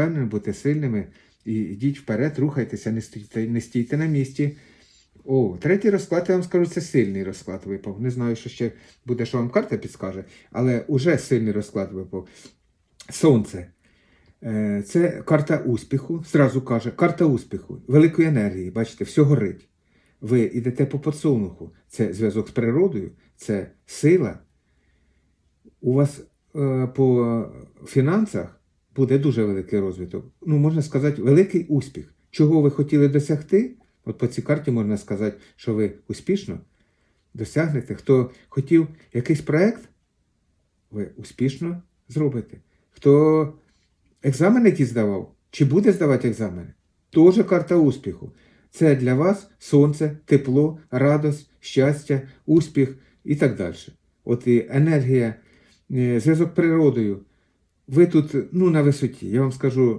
впевненими, бути сильними і йдіть вперед, рухайтеся, не стійте, не стійте на місці. О, третій розклад, я вам скажу, це сильний розклад випав. Не знаю, що ще буде, що вам карта підскаже, але уже сильний розклад випав. Сонце. Е, Це карта успіху. Зразу каже, карта успіху, великої енергії. Бачите, все горить. Ви йдете по подсолнуху. Це зв'язок з природою, це сила. У вас е, по фінансах буде дуже великий розвиток. Ну, можна сказати, великий успіх. Чого ви хотіли досягти? От по цій карті можна сказати, що ви успішно досягнете. Хто хотів якийсь проект, ви успішно зробите. Хто екзамени якісь здавав, чи буде здавати екзамени, теж карта успіху. Це для вас сонце, тепло, радость, щастя, успіх і так далі. От і енергія, е, зв'язок з природою. Ви тут ну, на висоті. Я вам скажу,